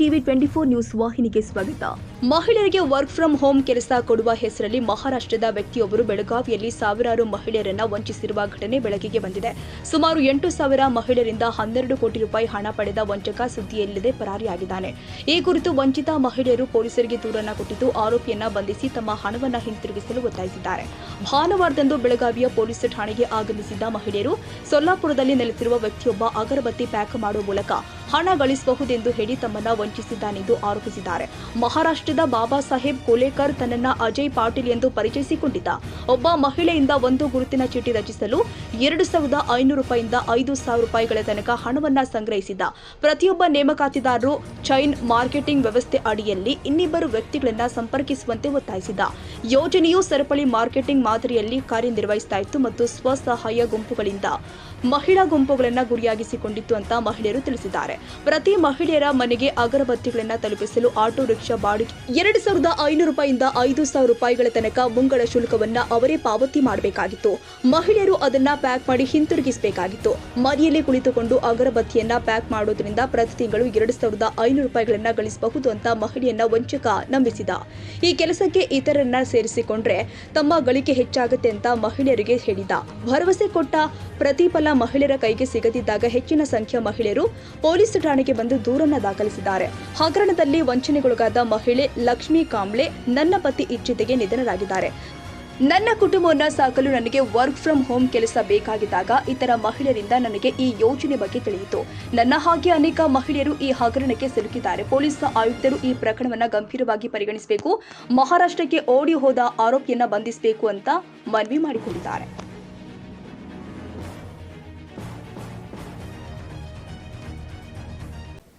TV twenty four news ವಾಹಿನಿಗೆ ಸ್ವಾಗತ. ಮಹಿಳೆಯರಿಗೆ ವರ್ಕ್ ಫ್ರಮ್ ಹೋಮ್ ಕೆಲಸ ಕೊಡುವ ಹೆಸರಲ್ಲಿ ಮಹಾರಾಷ್ಟ್ರದ ವ್ಯಕ್ತಿಯೊಬ್ಬರು ಬೆಳಗಾವಿಯಲ್ಲಿ ಸಾವಿರಾರು ಮಹಿಳೆಯರನ್ನ ವಂಚಿಸಿರುವ ಘಟನೆ ಬೆಳಕಿಗೆ ಬಂದಿದೆ. ಸುಮಾರು ಎಂಟು ಸಾವಿರ ಮಹಿಳೆಯರಿಂದ ಹನ್ನೆರಡು ಕೋಟಿ ರೂಪಾಯಿ ಹಣ ಪಡೆದ ವಂಚಕ ಸುದ್ದಿಯಲ್ಲದೆ ಪರಾರಿಯಾಗಿದ್ದಾನೆ. ಈ ಕುರಿತು ವಂಚಿತ ಮಹಿಳೆಯರು ಪೊಲೀಸರಿಗೆ ದೂರನ್ನ ಕೊಟ್ಟಿದ್ದು ಆರೋಪಿಯನ್ನ ಬಂಧಿಸಿ ತಮ್ಮ ಹಣವನ್ನ ಹಿಂತಿರುಗಿಸಲು ಒತ್ತಾಯಿಸಿದ್ದಾರೆ. ಭಾನುವಾರದಂದು ಬೆಳಗಾವಿಯ ಪೊಲೀಸ್ ಠಾಣೆಗೆ ಆಗಮಿಸಿದ್ದ ಮಹಿಳೆಯರು ಸೊಲ್ಲಾಪುರದಲ್ಲಿ ನೆಲೆಸಿರುವ ವ್ಯಕ್ತಿಯೊಬ್ಬ ಅಗರಬತ್ತಿ ಪ್ಯಾಕ್ ಮಾಡುವ ಮೂಲಕ ಹಣ ಗಳಿಸಬಹುದೆಂದು ಹೇಳಿ ತಮ್ಮನ್ನ ವಂಚಿಸಿದ್ದಾನೆಂದು ಆರೋಪಿಸಿದ್ದಾರೆ. ಮಹಾರಾಷ್ಟ್ರದ ಬಾಬಾ ಸಾಹೇಬ್ ಕೋಲೇಕರ್ ತನ್ನನ್ನ ಅಜಯ್ ಪಾಟೀಲ್ ಎಂದು ಪರಿಚಯಿಸಿಕೊಂಡಿದ್ದ. ಒಬ್ಬ ಮಹಿಳೆಯಿಂದ ಒಂದು ಗುರುತಿನ ಚೀಟಿ ರಚಿಸಲು ಎರಡು ಸಾವಿರದ ಐನೂರು ರೂಪಾಯಿಂದ ಐದು ಸಾವಿರ ರೂಪಾಯಿಗಳ ತನಕ ಹಣವನ್ನ ಸಂಗ್ರಹಿಸಿದ್ದ. ಪ್ರತಿಯೊಬ್ಬ ನೇಮಕಾತಿದಾರರು ಚೈನ್ ಮಾರ್ಕೆಟಿಂಗ್ ವ್ಯವಸ್ಥೆ ಅಡಿಯಲ್ಲಿ ಇನ್ನಿಬ್ಬರು ವ್ಯಕ್ತಿಗಳನ್ನ ಸಂಪರ್ಕಿಸುವಂತೆ ಒತ್ತಾಯಿಸಿದ್ದ. ಯೋಜನೆಯು ಸರಪಳಿ ಮಾರ್ಕೆಟಿಂಗ್ ಮಾದರಿಯಲ್ಲಿ ಕಾರ್ಯನಿರ್ವಹಿಸುತ್ತಿತ್ತು ಮತ್ತು ಸ್ವಸಹಾಯ ಗುಂಪುಗಳಿಂದ ಮಹಿಳಾ ಗುಂಪುಗಳನ್ನ ಗುರಿಯಾಗಿಸಿಕೊಂಡಿತ್ತು ಅಂತ ಮಹಿಳೆಯರು ತಿಳಿಸಿದ್ದಾರೆ. ಪ್ರತಿ ಮಹಿಳೆಯರ ಮನೆಗೆ ಅಗರಬತ್ತಿಗಳನ್ನು ತಲುಪಿಸಲು ಆಟೋ ರಿಕ್ಷಾ ಬಾಡಿಗೆ ಎರಡು ಸಾವಿರದ ಐನೂರು ರೂಪಾಯಿಂದ ಐದು ಸಾವಿರ ರೂಪಾಯಿಗಳ ತನಕ ಮುಂಗಡ ಶುಲ್ಕವನ್ನ ಅವರೇ ಪಾವತಿ ಮಾಡಬೇಕಾಗಿತ್ತು. ಮಹಿಳೆಯರು ಅದನ್ನ ಪ್ಯಾಕ್ ಮಾಡಿ ಹಿಂತಿರುಗಿಸಬೇಕಾಗಿತ್ತು. ಮನೆಯಲ್ಲಿ ಕುಳಿತುಕೊಂಡು ಅಗರಬತ್ತಿಯನ್ನ ಪ್ಯಾಕ್ ಮಾಡೋದ್ರಿಂದ ಪ್ರತಿ ತಿಂಗಳು ಎರಡು ಸಾವಿರದ ಐನೂರು ರೂಪಾಯಿಗಳನ್ನ ಗಳಿಸಬಹುದು ಅಂತ ಮಹಿಳೆಯನ್ನ ವಂಚಕ ನಂಬಿಸಿದ. ಈ ಕೆಲಸಕ್ಕೆ ಇತರರನ್ನ ಸೇರಿಸಿಕೊಂಡ್ರೆ ತಮ್ಮ ಗಳಿಕೆ ಹೆಚ್ಚಾಗುತ್ತೆ ಅಂತ ಮಹಿಳೆಯರಿಗೆ ಹೇಳಿದ. ಭರವಸೆ ಕೊಟ್ಟ ಪ್ರತಿಫಲ ಮಹಿಳೆಯರ ಕೈಗೆ ಸಿಗದಿದ್ದಾಗ ಹೆಚ್ಚಿನ ಸಂಖ್ಯೆಯ ಮಹಿಳೆಯರು ಪೊಲೀಸ್ ಠಾಣೆಗೆ ಬಂದು ದೂರನ್ನ ದಾಖಲಿಸಿದ್ದಾರೆ. ಹಗರಣದಲ್ಲಿ ವಂಚನೆಗೊಳಗಾದ ಮಹಿಳೆ ಲಕ್ಷ್ಮೀ ಕಾಂಬ್ಳೆ ನನ್ನ ಪತಿ ಇಚ್ಛಿತೆಗೆ ನಿಧನರಾಗಿದ್ದಾರೆ. ನನ್ನ ಕುಟುಂಬವನ್ನು ಸಾಕಲು ನನಗೆ ವರ್ಕ್ ಫ್ರಮ್ ಹೋಮ್ ಕೆಲಸ ಬೇಕಾಗಿದ್ದಾಗ ಇತರ ಮಹಿಳೆಯರಿಂದ ನನಗೆ ಈ ಯೋಜನೆ ಬಗ್ಗೆ ತಿಳಿಯಿತು. ನನ್ನ ಹಾಗೆ ಅನೇಕ ಮಹಿಳೆಯರು ಈ ಹಗರಣಕ್ಕೆ ಸಿಲುಕಿದ್ದಾರೆ. ಪೊಲೀಸ್ ಆಯುಕ್ತರು ಈ ಪ್ರಕರಣವನ್ನ ಗಂಭೀರವಾಗಿ ಪರಿಗಣಿಸಬೇಕು. ಮಹಾರಾಷ್ಟ್ರಕ್ಕೆ ಓಡಿ ಹೋದ ಆರೋಪಿಯನ್ನ ಬಂಧಿಸಬೇಕು ಅಂತ ಮನವಿ ಮಾಡಿಕೊಂಡಿದ್ದಾರೆ.